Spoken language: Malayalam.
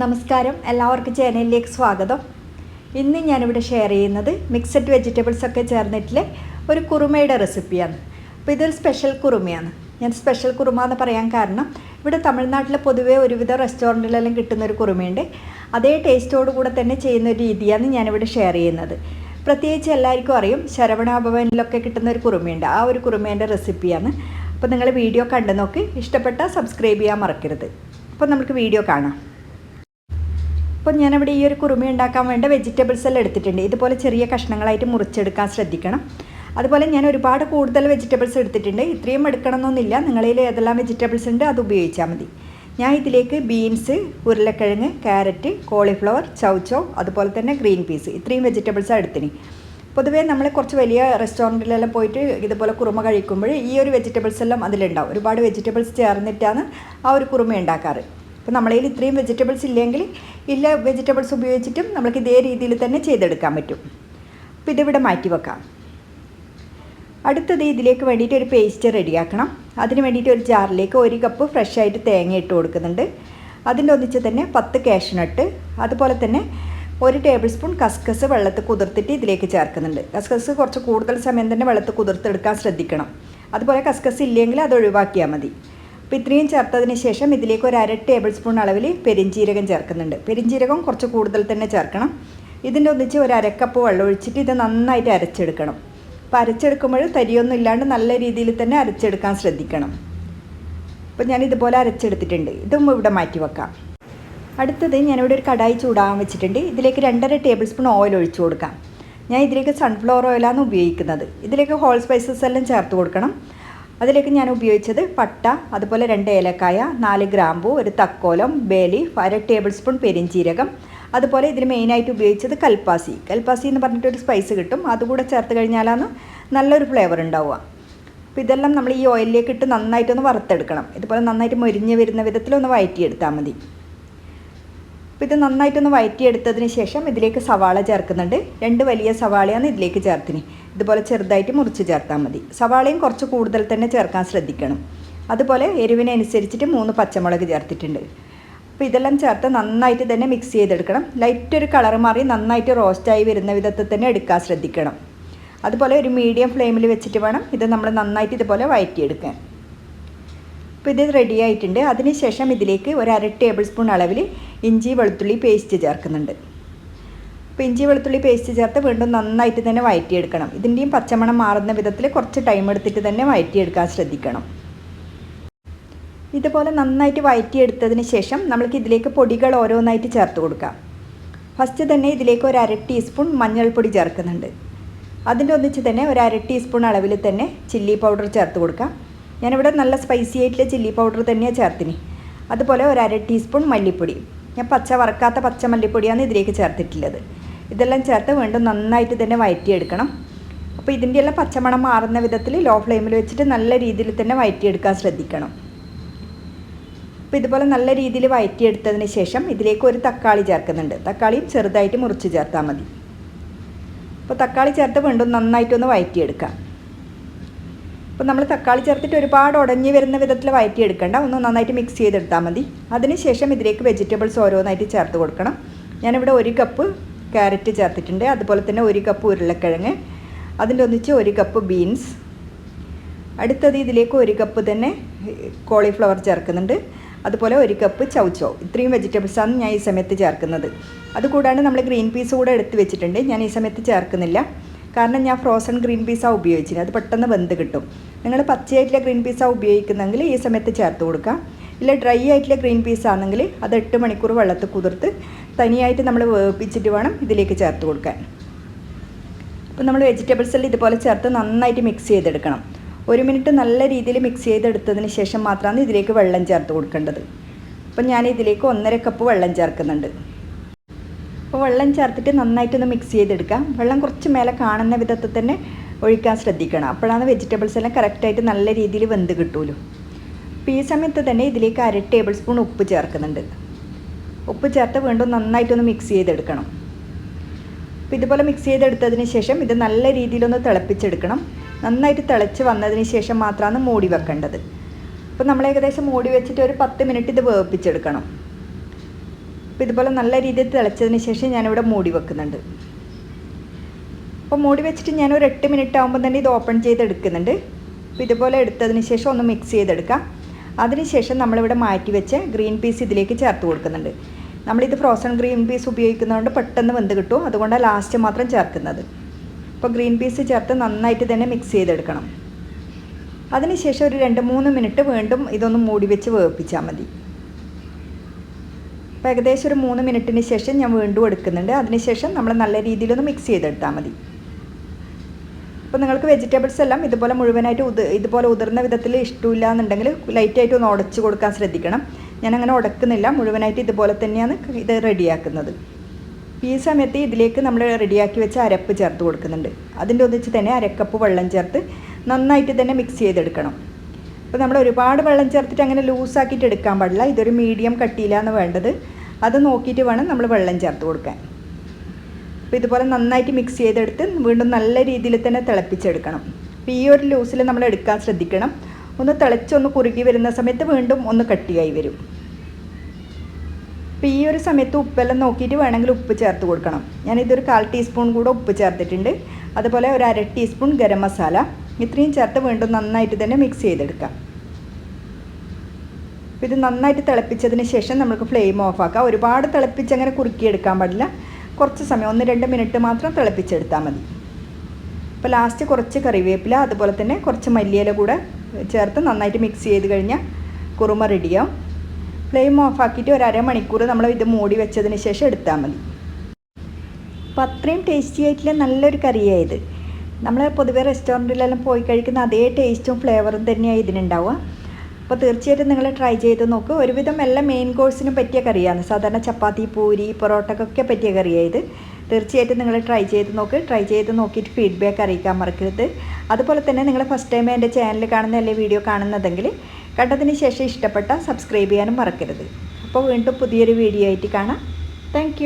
നമസ്കാരം. എല്ലാവർക്കും ചാനലിലേക്ക് സ്വാഗതം. ഇന്ന് ഞാനിവിടെ ഷെയർ ചെയ്യുന്നത് മിക്സഡ് വെജിറ്റബിൾസ് ഒക്കെ ചേർന്നിട്ടുള്ള ഒരു കുറുമയുടെ റെസിപ്പിയാണ്. അപ്പോൾ ഇതൊരു സ്പെഷ്യൽ കുറുമയാണ്. ഞാൻ സ്പെഷ്യൽ കുറുമ എന്ന് പറയാൻ കാരണം ഇവിടെ തമിഴ്നാട്ടിൽ പൊതുവേ ഒരുവിധ റെസ്റ്റോറന്റിലെല്ലാം കിട്ടുന്ന ഒരു കുറുമയുണ്ട്. അതേ ടേസ്റ്റോട് കൂടെ തന്നെ ചെയ്യുന്ന ഒരു രീതിയാണ് ഞാനിവിടെ ഷെയർ ചെയ്യുന്നത്. പ്രത്യേകിച്ച് എല്ലാവർക്കും അറിയും ശരവണാഭവനിലൊക്കെ കിട്ടുന്ന ഒരു കുറുമയുണ്ട്. ആ ഒരു കുറുമേന്റെ റെസിപ്പിയാണ്. അപ്പോൾ നിങ്ങൾ വീഡിയോ കണ്ടു നോക്കി. ഇഷ്ടപ്പെട്ടാൽ സബ്സ്ക്രൈബ് ചെയ്യാൻ മറക്കരുത്. അപ്പോൾ നമുക്ക് വീഡിയോ കാണാം. അപ്പോൾ ഞാനിവിടെ ഈ ഒരു കുറുമി ഉണ്ടാക്കാൻ വേണ്ട വെജിറ്റബിൾസ് എല്ലാം എടുത്തിട്ടുണ്ട്. ഇതുപോലെ ചെറിയ കഷ്ണങ്ങളായിട്ട് മുറിച്ചെടുക്കാൻ ശ്രദ്ധിക്കണം. അതുപോലെ ഞാൻ ഒരുപാട് കൂടുതൽ വെജിറ്റബിൾസ് എടുത്തിട്ടുണ്ട്. ഇത്രയും എടുക്കണമെന്നൊന്നുമില്ല. നിങ്ങളിൽ ഏതെല്ലാം വെജിറ്റബിൾസ് ഉണ്ട് അത് ഉപയോഗിച്ചാൽ മതി. ഞാൻ ഇതിലേക്ക് ബീൻസ് ഉരുളക്കിഴങ്ങ് ക്യാരറ്റ് കോളിഫ്ലവർ ചൗച്ചോ അതുപോലെ തന്നെ ഗ്രീൻ പീസ് ഇത്രയും വെജിറ്റബിൾസാണ് എടുത്തിന്. പൊതുവേ നമ്മൾ കുറച്ച് വലിയ റെസ്റ്റോറന്റിലെല്ലാം പോയിട്ട് ഇതുപോലെ കുറുമ കഴിക്കുമ്പോൾ ഈ ഒരു വെജിറ്റബിൾസ് എല്ലാം അതിലുണ്ടാവും. ഒരുപാട് വെജിറ്റബിൾസ് ചേർന്നിട്ടാണ് ആ ഒരു കുറുമ ഉണ്ടാക്കാറ്. അപ്പോൾ നമ്മളതിൽ ഇത്രയും വെജിറ്റബിൾസ് ഇല്ലെങ്കിൽ ഇല്ല വെജിറ്റബിൾസ് ഉപയോഗിച്ചിട്ടും നമുക്ക് ഇതേ രീതിയിൽ തന്നെ ചെയ്തെടുക്കാൻ പറ്റും. അപ്പോൾ ഇതിവിടെ മാറ്റി വെക്കാം. അടുത്തത് ഇതിലേക്ക് വേണ്ടിയിട്ട് ഒരു പേസ്റ്റ് റെഡിയാക്കണം. അതിന് വേണ്ടിയിട്ട് ഒരു ജാറിലേക്ക് ഒരു കപ്പ് ഫ്രഷായിട്ട് തേങ്ങ ഇട്ട് കൊടുക്കുന്നുണ്ട്. അതിന്റെ ഒന്നിച്ച് തന്നെ പത്ത് കാഷ്നട്ട് അതുപോലെ തന്നെ ഒരു ടേബിൾ സ്പൂൺ കസ്കസ് വെള്ളത്തിൽ കുതിർത്തിട്ട് ഇതിലേക്ക് ചേർക്കുന്നുണ്ട്. കസ്കസ് കുറച്ച് കൂടുതൽ സമയം തന്നെ വെള്ളത്തിൽ കുതിർത്തെടുക്കാൻ ശ്രദ്ധിക്കണം. അതുപോലെ കസ്കസ് ഇല്ലെങ്കിൽ അത് ഒഴിവാക്കിയാൽ മതി. അപ്പോൾ ഇത്രയും ചേർത്തതിന് ശേഷം ഇതിലേക്ക് ഒരു അര ടേബിൾ സ്പൂൺ അളവിൽ പെരിഞ്ചീരകം ചേർക്കുന്നുണ്ട്. പെരിഞ്ചീരകം കുറച്ച് കൂടുതൽ തന്നെ ചേർക്കണം. ഇതിന്റെ ഒന്നിച്ച് ഒരു അരക്കപ്പ് വെള്ളം ഒഴിച്ചിട്ട് ഇത് നന്നായിട്ട് അരച്ചെടുക്കണം. അപ്പോൾ അരച്ചെടുക്കുമ്പോൾ തരിയൊന്നും ഇല്ലാണ്ട് നല്ല രീതിയിൽ തന്നെ അരച്ചെടുക്കാൻ ശ്രദ്ധിക്കണം. അപ്പോൾ ഞാൻ ഇതുപോലെ അരച്ചെടുത്തിട്ടുണ്ട്. ഇതും ഇവിടെ മാറ്റി വെക്കാം. അടുത്തത് ഞാനിവിടെ ഒരു കടായി ചൂടാകാൻ വെച്ചിട്ടുണ്ട്. ഇതിലേക്ക് രണ്ടര ടേബിൾ സ്പൂൺ ഓയിൽ ഒഴിച്ചു കൊടുക്കാം. ഞാൻ ഇതിലേക്ക് സൺഫ്ലവർ ഓയിലാണ് ഉപയോഗിക്കുന്നത്. ഇതിലേക്ക് ഹോൾ സ്പൈസസ് എല്ലാം ചേർത്ത് കൊടുക്കണം. അതിലേക്ക് ഞാൻ ഉപയോഗിച്ചത് പട്ട അതുപോലെ രണ്ട് ഏലക്കായ നാല് ഗ്രാമ്പു ഒരു തക്കോലം ബേലീഫ് അര ടേബിൾ സ്പൂൺ പെരിഞ്ചീരകം. അതുപോലെ ഇതിന് മെയിനായിട്ട് ഉപയോഗിച്ചത് കൽപ്പാസി. കൽപ്പാസി എന്ന് പറഞ്ഞിട്ടൊരു സ്പൈസ് കിട്ടും. അതുകൂടെ ചേർത്ത് കഴിഞ്ഞാലാണ് നല്ലൊരു ഫ്ലേവർ ഉണ്ടാവുക. അപ്പോൾ ഇതെല്ലാം നമ്മൾ ഈ ഓയിലിലേക്ക് ഇട്ട് നന്നായിട്ടൊന്ന് വറുത്തെടുക്കണം. ഇതുപോലെ നന്നായിട്ട് മൊരിഞ്ഞ് വരുന്ന വിധത്തിലൊന്ന് വഴറ്റിയെടുത്താൽ മതി. അപ്പോൾ ഇത് നന്നായിട്ടൊന്ന് വഴറ്റിയെടുത്തതിന് ശേഷം ഇതിലേക്ക് സവാള ചേർക്കുന്നുണ്ട്. രണ്ട് വലിയ സവാളയാണ് ഇതിലേക്ക് ചേർത്തിന്. ഇതുപോലെ ചെറുതായിട്ട് മുറിച്ച് ചേർത്താൽ മതി. സവാളയും കുറച്ച് കൂടുതൽ തന്നെ ചേർക്കാൻ ശ്രദ്ധിക്കണം. അതുപോലെ എരിവിനനുസരിച്ചിട്ട് മൂന്ന് പച്ചമുളക് ചേർത്തിട്ടുണ്ട്. അപ്പോൾ ഇതെല്ലാം ചേർത്ത് നന്നായിട്ട് തന്നെ മിക്സ് ചെയ്തെടുക്കണം. ലൈറ്റ് ഒരു കളർ മാറി നന്നായിട്ട് റോസ്റ്റായി വരുന്ന വിധത്തിൽ തന്നെ എടുക്കാൻ ശ്രദ്ധിക്കണം. അതുപോലെ ഒരു മീഡിയം ഫ്ലെയിമിൽ വെച്ചിട്ട് വേണം ഇത് നമ്മൾ നന്നായിട്ട് ഇതുപോലെ വഴറ്റിയെടുക്കാൻ അപ്പോൾ ഇത് റെഡി ആയിട്ടുണ്ട്. അതിനുശേഷം ഇതിലേക്ക് ഒരു അര ടേബിൾ സ്പൂൺ അളവിൽ ഇഞ്ചി വെളുത്തുള്ളി പേസ്റ്റ് ചേർക്കുന്നുണ്ട്. അപ്പോൾ ഇഞ്ചി വെളുത്തുള്ളി പേസ്റ്റ് ചേർത്ത് വീണ്ടും നന്നായിട്ട് തന്നെ വഴറ്റിയെടുക്കണം ഇതിന്റെയും പച്ചമണം മാറുന്ന വിധത്തിൽ കുറച്ച് ടൈം എടുത്തിട്ട് തന്നെ വഴറ്റിയെടുക്കാൻ ശ്രദ്ധിക്കണം. ഇതുപോലെ നന്നായിട്ട് വഴറ്റിയെടുത്തതിന് ശേഷം നമ്മൾക്ക് ഇതിലേക്ക് പൊടികൾ ഓരോന്നായിട്ട് ചേർത്ത് കൊടുക്കാം. ഫസ്റ്റ് തന്നെ ഇതിലേക്ക് ഒരു അര ടീസ്പൂൺ മഞ്ഞൾപ്പൊടി ചേർക്കുന്നുണ്ട്. അതിന്റെ ഒന്നിച്ച് തന്നെ ഒരു അര ടീസ്പൂൺ അളവിൽ തന്നെ ചില്ലി പൗഡർ ചേർത്ത് കൊടുക്കാം. ഞാനിവിടെ നല്ല സ്പൈസി ആയിട്ടുള്ള ചില്ലി പൗഡർ തന്നെയാണ് ചേർത്തിന്. അതുപോലെ ഒരു അര ടീസ്പൂൺ മല്ലിപ്പൊടി. ഞാൻ പച്ച വറക്കാത്ത പച്ച മല്ലിപ്പൊടിയാണ് ഇതിലേക്ക് ചേർത്തിട്ടുള്ളത്. ഇതെല്ലാം ചേർത്ത് വീണ്ടും നന്നായിട്ട് തന്നെ വഴറ്റിയെടുക്കണം അപ്പോൾ ഇതിന്റെ എല്ലാം പച്ചമണം മാറുന്ന വിധത്തിൽ ലോ ഫ്ലെയിമിൽ വെച്ചിട്ട് നല്ല രീതിയിൽ തന്നെ വഴറ്റിയെടുക്കാൻ ശ്രദ്ധിക്കണം. അപ്പോൾ ഇതുപോലെ നല്ല രീതിയിൽ വഴറ്റിയെടുത്തതിന് ശേഷം ഇതിലേക്ക് ഒരു തക്കാളി ചേർക്കുന്നുണ്ട്. തക്കാളിയും ചെറുതായിട്ട് മുറിച്ച് ചേർത്താൽ മതി. അപ്പോൾ തക്കാളി ചേർത്ത് വീണ്ടും നന്നായിട്ടൊന്ന് വഴറ്റിയെടുക്കാം അപ്പോൾ നമ്മൾ തക്കാളി ചേർത്തിട്ട് ഒരുപാട് ഉടഞ്ഞു വരുന്ന വിധത്തിൽ വയറ്റി എടുക്കേണ്ട ഒന്ന് നന്നായിട്ട് മിക്സ് ചെയ്തെടുത്താൽ മതി. അതിനുശേഷം ഇതിലേക്ക് വെജിറ്റബിൾസ് ഓരോന്നായിട്ട് ചേർത്ത് കൊടുക്കണം. ഞാനിവിടെ ഒരു കപ്പ് ക്യാരറ്റ് ചേർത്തിട്ടുണ്ട്. അതുപോലെ തന്നെ ഒരു കപ്പ് ഉരുളക്കിഴങ്ങ് അതിന്റെ ഒന്നിച്ച് ഒരു കപ്പ് ബീൻസ് അടുത്തത് ഇതിലേക്ക് ഒരു കപ്പ് തന്നെ കോളിഫ്ലവർ ചേർക്കുന്നുണ്ട്. അതുപോലെ ഒരു കപ്പ് ചൗച്ചോ ഇത്രയും വെജിറ്റബിൾസാണ് ഞാൻ ഈ സമയത്ത് ചേർക്കുന്നത്. അതുകൂടാണ്ട് നമ്മൾ ഗ്രീൻ പീസ് കൂടെ എടുത്ത് വെച്ചിട്ടുണ്ട്. ഞാൻ ഈ സമയത്ത് ചേർക്കുന്നില്ല. കാരണം ഞാൻ ഫ്രോസൺ ഗ്രീൻ പീസാണ് ഉപയോഗിച്ചത് അത് പെട്ടെന്ന് വെന്ത് കിട്ടും. നിങ്ങൾ പച്ചയായിട്ടുള്ള ഗ്രീൻ പീസാണ് ഉപയോഗിക്കുന്നെങ്കിൽ ഈ സമയത്ത് ചേർത്ത് കൊടുക്കാം ഇല്ല ഡ്രൈ ആയിട്ടുള്ള ഗ്രീൻ പീസ് ആണെങ്കിൽ അത് എട്ട് മണിക്കൂർ വെള്ളത്തിൽ കുതിർത്ത് തനിയായിട്ട് നമ്മൾ വേവിപ്പിച്ചിട്ട് വേണം ഇതിലേക്ക് ചേർത്ത് കൊടുക്കാൻ. അപ്പോൾ നമ്മൾ വെജിറ്റബിൾസ് വെജിറ്റബിൾസെല്ലാം ഇതുപോലെ ചേർത്ത് നന്നായിട്ട് മിക്സ് ചെയ്തെടുക്കണം. ഒരു മിനിറ്റ് നല്ല രീതിയിൽ മിക്സ് ചെയ്തെടുത്തതിന് ശേഷം മാത്രമാണ് ഇതിലേക്ക് വെള്ളം ചേർത്ത് കൊടുക്കേണ്ടത്. അപ്പം ഞാൻ ഇതിലേക്ക് ഒന്നര കപ്പ് വെള്ളം ചേർക്കുന്നുണ്ട്. അപ്പോൾ വെള്ളം ചേർത്തിട്ട് നന്നായിട്ടൊന്ന് മിക്സ് ചെയ്തെടുക്കാം. വെള്ളം കുറച്ച് മേലെ കാണുന്ന വിധത്തിൽ തന്നെ ഒഴിക്കാൻ ശ്രദ്ധിക്കണം. അപ്പോഴാണ് വെജിറ്റബിൾസ് എല്ലാം കറക്റ്റായിട്ട് നല്ല രീതിയിൽ വെന്ത് കിട്ടുമല്ലോ അപ്പോൾ ഈ സമയത്ത് തന്നെ ഇതിലേക്ക് അര ടേബിൾ സ്പൂൺ ഉപ്പ് ചേർക്കുന്നുണ്ട്. ഉപ്പ് ചേർത്ത് വീണ്ടും നന്നായിട്ടൊന്ന് മിക്സ് ചെയ്തെടുക്കണം. അപ്പോൾ ഇതുപോലെ മിക്സ് ചെയ്തെടുത്തതിന് ശേഷം ഇത് നല്ല രീതിയിലൊന്ന് തിളപ്പിച്ചെടുക്കണം. നന്നായിട്ട് തിളച്ച് വന്നതിന് ശേഷം മാത്രമാണ് മൂടി വെക്കേണ്ടത്. അപ്പോൾ നമ്മൾ ഏകദേശം മൂടി വെച്ചിട്ട് ഒരു പത്ത് മിനിറ്റ് ഇത് വേവിപ്പിച്ചെടുക്കണം. അപ്പോൾ ഇതുപോലെ നല്ല രീതിയിൽ തിളച്ചതിന് ശേഷം ഞാനിവിടെ മൂടി വെക്കുന്നുണ്ട്. അപ്പോൾ മൂടി വെച്ചിട്ട് ഞാൻ ഒരു എട്ട് മിനിറ്റ് ആകുമ്പോൾ തന്നെ ഇത് ഓപ്പൺ ചെയ്തെടുക്കുന്നുണ്ട് അപ്പോൾ ഇതുപോലെ എടുത്തതിന് ശേഷം ഒന്ന് മിക്സ് ചെയ്തെടുക്കാം. അതിനുശേഷം നമ്മളിവിടെ മാറ്റി വെച്ച് ഗ്രീൻ പീസ് ഇതിലേക്ക് ചേർത്ത് കൊടുക്കുന്നുണ്ട്. നമ്മളിത് ഫ്രോസൺ ഗ്രീൻ പീസ് ഉപയോഗിക്കുന്നതുകൊണ്ട് പെട്ടെന്ന് വെന്ത് കിട്ടും. അതുകൊണ്ടാണ് ലാസ്റ്റ് മാത്രം ചേർക്കുന്നത്. അപ്പോൾ ഗ്രീൻ പീസ് ചേർത്ത് നന്നായിട്ട് തന്നെ മിക്സ് ചെയ്തെടുക്കണം. അതിനുശേഷം ഒരു രണ്ട് മൂന്ന് മിനിറ്റ് വീണ്ടും ഇതൊന്ന് മൂടി വെച്ച് വേവിപ്പിച്ചാൽ മതി. അപ്പോൾ ഏകദേശം ഒരു മൂന്ന് മിനിറ്റിന് ശേഷം ഞാൻ വീണ്ടും എടുക്കുന്നുണ്ട്. അതിനുശേഷം നമ്മൾ നല്ല രീതിയിലൊന്ന് മിക്സ് ചെയ്തെടുത്താൽ മതി. അപ്പോൾ നിങ്ങൾക്ക് വെജിറ്റബിൾസ് എല്ലാം ഇതുപോലെ മുഴുവനായിട്ട് ഉത് ഇതുപോലെ ഉതിർന്ന വിധത്തിൽ ഇഷ്ടമില്ല എന്നുണ്ടെങ്കിൽ ലൈറ്റായിട്ട് ഒന്ന് ഉടച്ചു കൊടുക്കാൻ ശ്രദ്ധിക്കണം. ഞാൻ അങ്ങനെ ഉടക്കുന്നില്ല. മുഴുവനായിട്ട് ഇതുപോലെ തന്നെയാണ് ഇത് റെഡിയാക്കുന്നത് ഈ സമയത്ത് ഇതിലേക്ക് നമ്മൾ റെഡിയാക്കി വെച്ച അരപ്പ് ചേർത്ത് കൊടുക്കുന്നുണ്ട്. അതിന്റെ ഒന്നിച്ച് തന്നെ അരക്കപ്പ് വെള്ളം ചേർത്ത് നന്നായിട്ട് തന്നെ മിക്സ് ചെയ്തെടുക്കണം. അപ്പോൾ നമ്മൾ ഒരുപാട് വെള്ളം ചേർത്തിട്ട് അങ്ങനെ ലൂസാക്കിയിട്ട് എടുക്കാൻ പാടില്ല. ഇതൊരു മീഡിയം കട്ടിയിലാണ് വേണ്ടത്. അത് നോക്കിയിട്ട് വേണം നമ്മൾ വെള്ളം ചേർത്ത് കൊടുക്കാൻ. അപ്പോൾ ഇതുപോലെ നന്നായിട്ട് മിക്സ് ചെയ്തെടുത്ത് വീണ്ടും നല്ല രീതിയിൽ തന്നെ തിളപ്പിച്ചെടുക്കണം. അപ്പോൾ ഈ ഒരു ലൂസിൽ നമ്മൾ എടുക്കാൻ ശ്രദ്ധിക്കണം. ഒന്ന് തിളച്ചൊന്ന് കുറുകി വരുന്ന സമയത്ത് വീണ്ടും ഒന്ന് കട്ടിയായി വരും. അപ്പോൾ ഈ ഒരു സമയത്ത് ഉപ്പെല്ലാം നോക്കിയിട്ട് വേണമെങ്കിൽ ഉപ്പ് ചേർത്ത് കൊടുക്കണം. ഞാനിതൊരു കാൽ ടീസ്പൂൺ കൂടെ ഉപ്പ് ചേർത്തിട്ടുണ്ട്. അതുപോലെ ഒരു അര ടീസ്പൂൺ ഗരം മസാല. ഇത്രയും ചേർത്ത് വീണ്ടും നന്നായിട്ട് തന്നെ മിക്സ് ചെയ്തെടുക്കാം. ഇത് നന്നായിട്ട് തിളപ്പിച്ചതിന് ശേഷം നമുക്ക് ഫ്ലെയിം ഓഫ് ആക്കാം. ഒരുപാട് തിളപ്പിച്ച് അങ്ങനെ കുറുക്കിയെടുക്കാൻ പാടില്ല. കുറച്ച് സമയം ഒന്ന് രണ്ട് മിനിറ്റ് മാത്രം തിളപ്പിച്ചെടുത്താൽ മതി. അപ്പോൾ ലാസ്റ്റ് കുറച്ച് കറിവേപ്പില അതുപോലെ തന്നെ കുറച്ച് മല്ലിയില കൂടെ ചേർത്ത് നന്നായിട്ട് മിക്സ് ചെയ്ത് കഴിഞ്ഞാൽ കുറുമ റെഡിയാവും ഫ്ലെയിം ഓഫ് ആക്കിയിട്ട് ഒരു അരമണിക്കൂർ നമ്മൾ ഇത് മൂടി വെച്ചതിന് ശേഷം എടുത്താൽ മതി. അപ്പോൾ അത്രയും ടേസ്റ്റി ആയിട്ടുള്ള നല്ലൊരു കറിയായത് നമ്മൾ പൊതുവെ റെസ്റ്റോറന്റിലെല്ലാം പോയി കഴിക്കുന്ന അതേ ടേസ്റ്റും ഫ്ലേവറും തന്നെയാണ് ഇതിനുണ്ടാവുക. അപ്പോൾ തീർച്ചയായിട്ടും നിങ്ങൾ ട്രൈ ചെയ്ത് നോക്ക്. ഒരുവിധം എല്ലാ മെയിൻ കോഴ്സിനും പറ്റിയ കറിയാണ് സാധാരണ ചപ്പാത്തി പൂരി പൊറോട്ടക്കൊക്കെ പറ്റിയ കറിയായത് തീർച്ചയായിട്ടും നിങ്ങൾ ട്രൈ ചെയ്ത് നോക്ക്. ട്രൈ ചെയ്ത് നോക്കിയിട്ട് ഫീഡ്ബാക്ക് അറിയിക്കാൻ മറക്കരുത്. അതുപോലെ തന്നെ നിങ്ങൾ ഫസ്റ്റ് ടൈം എന്റെ ചാനൽ കാണുന്ന അല്ലെങ്കിൽ വീഡിയോ കാണുന്നതെങ്കിൽ കണ്ടതിന് ശേഷം ഇഷ്ടപ്പെട്ട സബ്സ്ക്രൈബ് ചെയ്യാനും മറക്കരുത്. അപ്പോൾ വീണ്ടും പുതിയൊരു വീഡിയോ ആയിട്ട് കാണാം. താങ്ക്